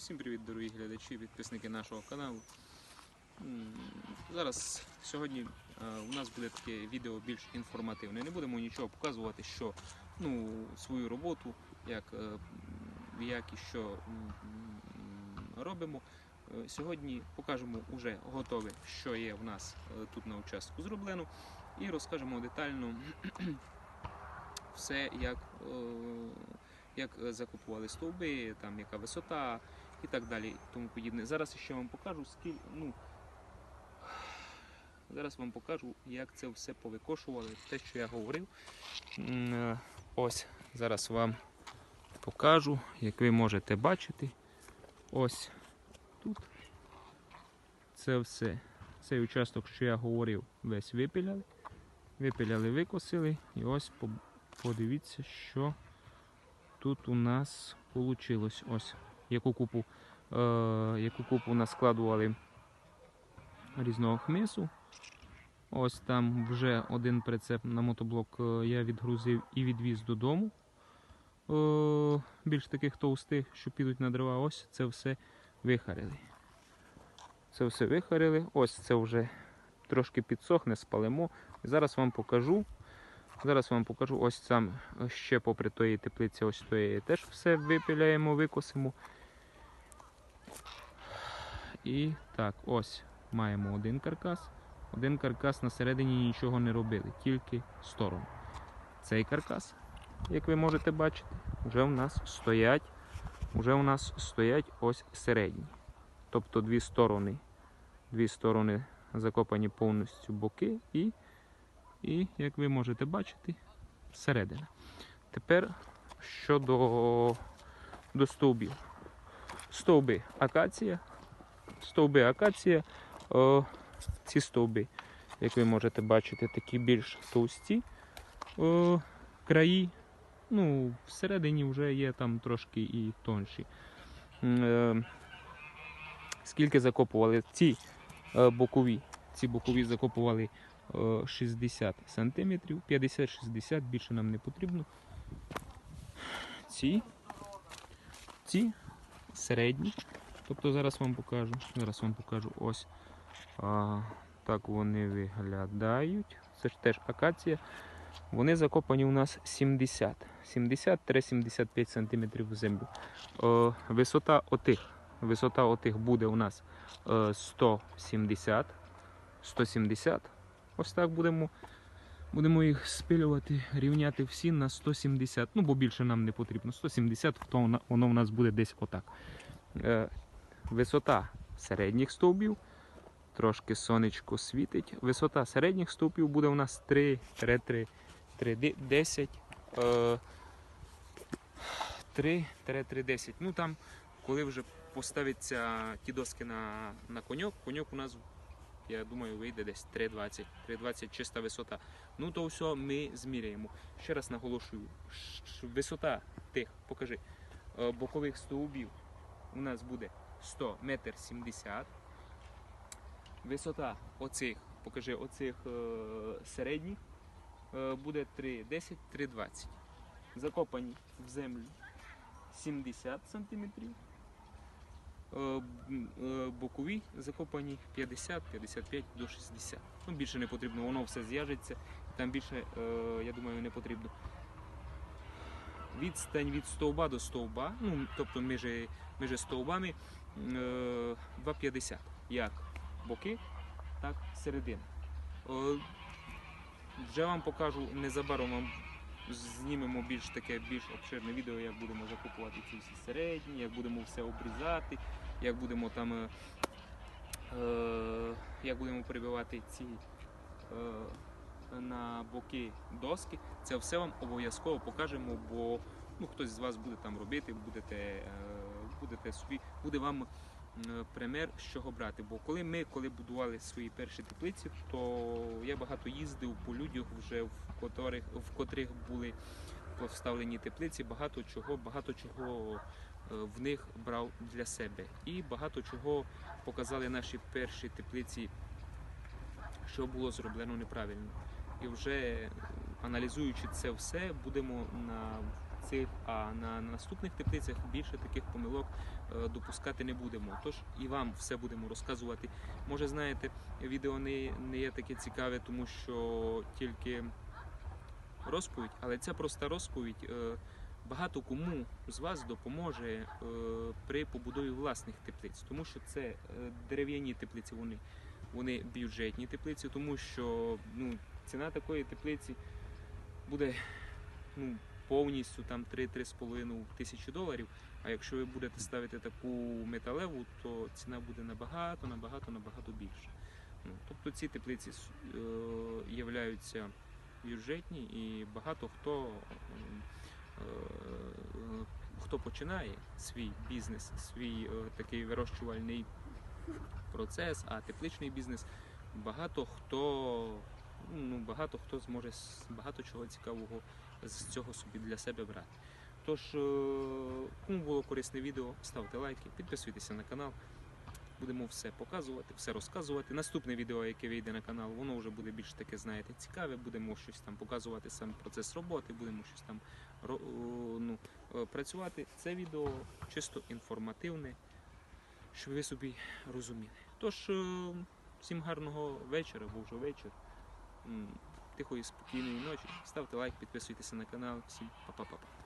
Всім привіт, дорогі глядачі, підписники нашого каналу. Зараз сьогодні е, у нас буде таке відео більш інформативне. Не будемо нічого показувати, що ну, свою роботу, як, е, як і що робимо. Е, Сьогодні покажемо уже готове, що є в нас тут на участку зроблено, і розкажемо детально все, як, як закупували стовби, там яка висота і так далі, тому подібне. Зараз ще вам покажу, скільки, ну, зараз вам покажу, як це все повикошували, те, що я говорив. Е, Ось зараз вам покажу, як ви можете бачити. Ось тут. Це все. Цей участок, що я говорив, весь випиляли. Випиляли, викосили. І ось подивіться, що тут у нас вийшло. Ось яку купу, е, яку купу наскладували різного хмису. Ось там вже один прицеп на мотоблок е, я відгрузив і відвіз додому. Е, більш таких товстих, що підуть на дрова. Ось це все вихарили. Це все вихарили. Ось це вже трошки підсохне, спалимо. Зараз вам покажу. Зараз вам покажу ось там ще попри тої теплиці, ось тої теж все випиляємо, викосимо. І так, ось маємо один каркас. Один каркас на середині нічого не робили, тільки сторону. Цей каркас, як ви можете бачити, вже у нас стоять, вже у нас стоять ось середні. Тобто дві сторони, дві сторони закопані повністю боки і, і як ви можете бачити, середина. Тепер щодо до стовбів. Стовби акація. Стовби акація. О, ці стовби, як ви можете бачити, такі більш товсті о, краї. Ну, всередині вже є там трошки і тонші. Е, скільки закопували ці е, бокові? Ці бокові закопували е, 60 см, 50-60 більше нам не потрібно. Ці, ці середні. Тобто зараз вам покажу. Зараз вам покажу ось а, так вони виглядають. Це ж теж акація. Вони закопані у нас 70. 70-75 см в землю. Е, висота отих, висота отих буде у нас е, 170. 170. Ось так будемо, будемо їх спилювати, рівняти всі на 170. Ну, бо більше нам не потрібно. 170, то воно, в нас буде десь отак. Висота середніх стовбів. Трошки сонечко світить. Висота середніх стовпів буде у нас 3, 3, 3, 3 10. Е, 3, 3, 10. Ну там, коли вже поставиться ті доски на, на коньок, коньок у нас, я думаю, вийде десь 3,20. 3,20 чиста висота. Ну то все ми зміряємо. Ще раз наголошую, висота тих, покажи, е, бокових стовбів у нас буде 100 метр 70. Висота оцих, покажи, оцих е, середніх е, буде 3,10, 3,20. Закопані в землю 70 см. Бокові закопані 50-55 до 60. Ну, більше не потрібно, воно все з'яжеться, там більше, е, я думаю, не потрібно. Відстань від стовба до стовба, ну, тобто між, між стовбами е, 2,50. Як боки, так середина. Е, Вже вам покажу незабаром вам знімемо більш таке більш обширне відео, як будемо закупувати ці всі середні, як будемо все обрізати, як будемо там е, е, як будемо прибивати ці е, на боки доски. Це все вам обов'язково покажемо, бо ну, хтось з вас буде там робити, будете, е, будете собі, буде вам е, пример, з чого брати. Бо коли ми коли будували свої перші теплиці, то я багато їздив по людях, вже в котрих, в котрих були поставлені теплиці, багато чого, багато чого е, в них брав для себе. І багато чого показали наші перші теплиці, що було зроблено неправильно. І вже аналізуючи це все, будемо на цих, а на наступних теплицях більше таких помилок е, допускати не будемо. Тож і вам все будемо розказувати. Може, знаєте, відео не, не є таке цікаве, тому що тільки розповідь, але ця проста розповідь е, багато кому з вас допоможе е, при побудові власних теплиць, тому що це дерев'яні теплиці, вони, вони бюджетні теплиці, тому що ну, ціна такої теплиці буде ну, повністю там 3-3,5 тисячі доларів. А якщо ви будете ставити таку металеву, то ціна буде набагато, набагато, набагато більша. Ну, тобто ці теплиці е, являються бюджетні і багато хто, м, е, хто починає свій бізнес, свій е, такий вирощувальний процес, а тепличний бізнес, багато хто, ну, багато хто зможе багато чого цікавого з цього собі для себе брати. Тож, е, кому було корисне відео, ставте лайки, підписуйтеся на канал. Будемо все показувати, все розказувати. Наступне відео, яке вийде на канал, воно вже буде більш таке, знаєте, цікаве. Будемо щось там показувати, сам процес роботи, будемо щось там ну, е, працювати. Це відео чисто інформативне, щоб ви собі розуміли. Тож, е, всім гарного вечора, бо вже вечір. Тихої, спокійної ночі. Ставте лайк, підписуйтеся на канал. Всім па-па-па-па.